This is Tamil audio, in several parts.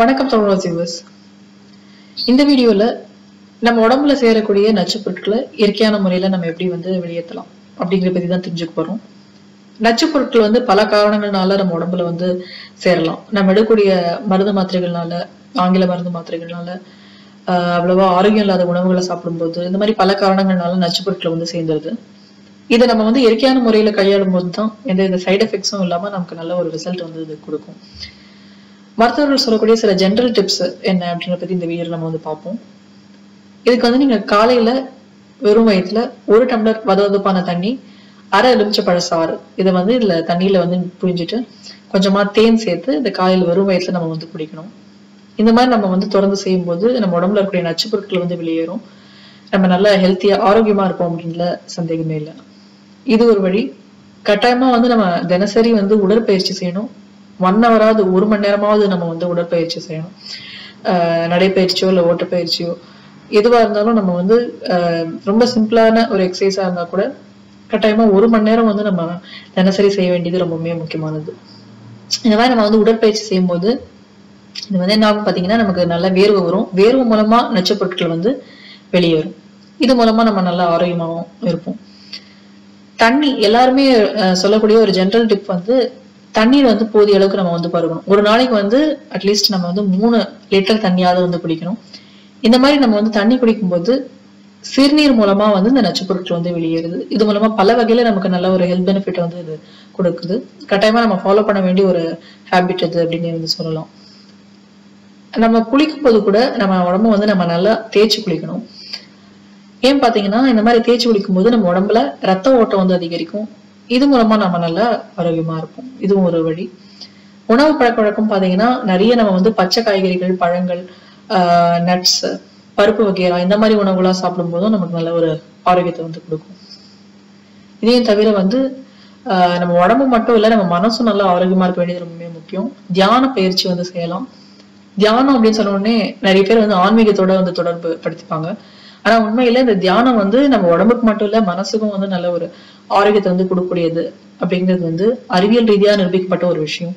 வணக்கம் தமிழ் வியூவர்ஸ் இந்த வீடியோவில் நம்ம உடம்புல சேரக்கூடிய நச்சுப் பொருட்களை இயற்கையான முறையில் நம்ம எப்படி வந்து வெளியேற்றலாம் அப்படிங்கிற பற்றி தான் தெரிஞ்சுக்க போகிறோம் நச்சுப் பொருட்கள் வந்து பல காரணங்கள்னால நம்ம உடம்புல வந்து சேரலாம். நம்ம எடுக்கக்கூடிய மருந்து மாத்திரைகள்னால ஆங்கில மருந்து மாத்திரைகள்னால அவ்வளவா ஆரோக்கியம் இல்லாத உணவுகளை சாப்பிடும்போது இந்த மாதிரி பல காரணங்கள்னால நச்சுப் பொருட்களை வந்து சேர்ந்துருது. இதை நம்ம வந்து இயற்கையான முறையில் கையாளும் போது தான் எந்த சைடு எஃபெக்ட்ஸும் இல்லாமல் நமக்கு நல்ல ஒரு ரிசல்ட் வந்து இது கொடுக்கும். மருத்துவர்கள் சொல்லக்கூடிய சில ஜென்ரல் டிப்ஸ் என்ன அப்படின்றத பத்தி இந்த வீடியோல நம்ம வந்து பார்ப்போம். இதுக்கு வந்து நீங்க காலையில வெறும் வயிற்றுல ஒரு டம்ளர் வதவதப்பான தண்ணி அரை எலுமிச்சை சாறு. இதை வந்து இதுல தண்ணியில வந்து புழிஞ்சிட்டு கொஞ்சமா தேன் சேர்த்து இந்த காலையில வெறும் வயிற்றுல நம்ம வந்து குடிக்கணும். இந்த மாதிரி நம்ம வந்து தொடர்ந்து செய்யும்போது நம்ம உடம்புல இருக்கக்கூடிய நச்சு பொருட்கள் வந்து வெளியேறும். நம்ம நல்லா ஹெல்த்தியா ஆரோக்கியமா இருப்போம் அப்படின்ற சந்தேகமே இல்லை. இது ஒரு வழி. கட்டாயமா வந்து நம்ம தினசரி வந்து உடற்பயிற்சி செய்யணும். ஒன் ஹவராவது ஒரு மணி நேரமாவது நம்ம வந்து உடற்பயிற்சி செய்யணும். நடைப்பயிற்சியோ இல்லை ஓட்டப்பயிற்சியோ எதுவாக இருந்தாலும் நம்ம வந்து ரொம்ப சிம்பிளான ஒரு எக்ஸசைஸாக இருந்தால் கூட கட்டாயமாக ஒரு மணி நேரம் வந்து நம்ம தினசரி செய்ய வேண்டியது ரொம்பவுமே முக்கியமானது. இந்த மாதிரி நம்ம வந்து உடற்பயிற்சி செய்யும்போது இது வந்து என்ன ஆகும் பார்த்தீங்கன்னா நமக்கு நல்ல வேர்வை வரும். வேர்வை மூலமாக நச்சுப் பொருட்கள் வந்து வெளியேறும் இது மூலமாக நம்ம நல்லா ஆரோக்கியமாகவும் இருப்போம். தண்ணி எல்லாருமே சொல்லக்கூடிய ஒரு ஜென்ரல் டிப் வந்து தண்ணீர் வந்து போதிய அளவுக்கு நம்ம வந்து பருகணும். ஒரு நாளைக்கு வந்து அட்லீஸ்ட் நம்ம வந்து மூணு லிட்டர் தண்ணியாவது வந்து குடிக்கணும். இந்த மாதிரி நம்ம வந்து தண்ணி குடிக்கும்போது சிறுநீர் மூலமா வந்து இந்த நச்சு பொருட்கள் வந்து வெளியேறுது. இது மூலமா பல வகையில நமக்கு நல்ல ஒரு ஹெல்த் பெனிஃபிட் வந்து இது கொடுக்குது. கட்டாயமா நம்ம ஃபாலோ பண்ண வேண்டிய ஒரு ஹேபிட் இது அப்படின்னு வந்து சொல்லலாம். நம்ம குளிக்கும் போது கூட நம்ம உடம்ப வந்து நம்ம நல்லா தேய்ச்சி குளிக்கணும். ஏன் பாத்தீங்கன்னா இந்த மாதிரி தேய்ச்சி குளிக்கும் போது நம்ம உடம்புல ரத்த ஓட்டம் வந்து அதிகரிக்கும். இது மூலமா நம்ம நல்லா ஆரோக்கியமா இருப்போம். இதுவும் ஒரு வழி. உணவு பழக்க வழக்கம் பாத்தீங்கன்னா நிறைய நம்ம வந்து பச்சை காய்கறிகள் பழங்கள் நட்ஸ் பருப்பு வகைரா இந்த மாதிரி உணவுகளா சாப்பிடும்போதும் நமக்கு நல்ல ஒரு ஆரோக்கியத்தை வந்து கொடுக்கும். இதையும் தவிர வந்து ஆஹ் நம்ம உடம்பு மட்டும் இல்ல நம்ம மனசும் நல்லா ஆரோக்கியமா இருக்க வேண்டியது ரொம்பவே முக்கியம். தியான பயிற்சி வந்து செய்யலாம். தியானம் அப்படின்னு சொன்ன உடனே நிறைய பேர் வந்து ஆன்மீகத்தோட வந்து தொடர்பு படுத்திப்பாங்க. ஆனா உண்மையில இந்த தியானம் வந்து நம்ம உடம்புக்கு மட்டும் இல்ல மனசுக்கும் வந்து நல்ல ஒரு ஆரோக்கியத்தை வந்து கொடுக்கக்கூடியது அப்படிங்கிறது வந்து அறிவியல் ரீதியா நிரூபிக்கப்பட்ட ஒரு விஷயம்.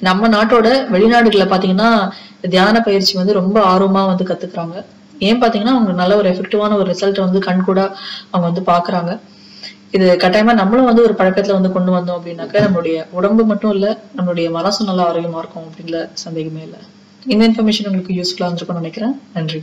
நம்ம நாட்டோட வெளிநாடுகளில் பாத்தீங்கன்னா தியான பயிற்சி வந்து ரொம்ப ஆர்வமா வந்து கத்துக்கிறாங்க. ஏன் பாத்தீங்கன்னா அவங்க நல்ல ஒரு எஃபெக்டிவான ஒரு ரிசல்ட் வந்து கண்கூட அவங்க வந்து பாக்குறாங்க. இது கட்டாயமா நம்மளும் வந்து ஒரு பழக்கத்துல வந்து கொண்டு வந்தோம் அப்படின்னாக்க நம்மளுடைய உடம்பு மட்டும் இல்ல நம்மளுடைய மனசும் நல்லா ஆரோக்கியமா இருக்கும் அப்படிங்கிற சந்தேகமே இல்லை. இந்த இன்ஃபர்மேஷன் உங்களுக்கு யூஸ்ஃபுல்லா இருந்திருக்கும்னு நினைக்கிறேன். நன்றி.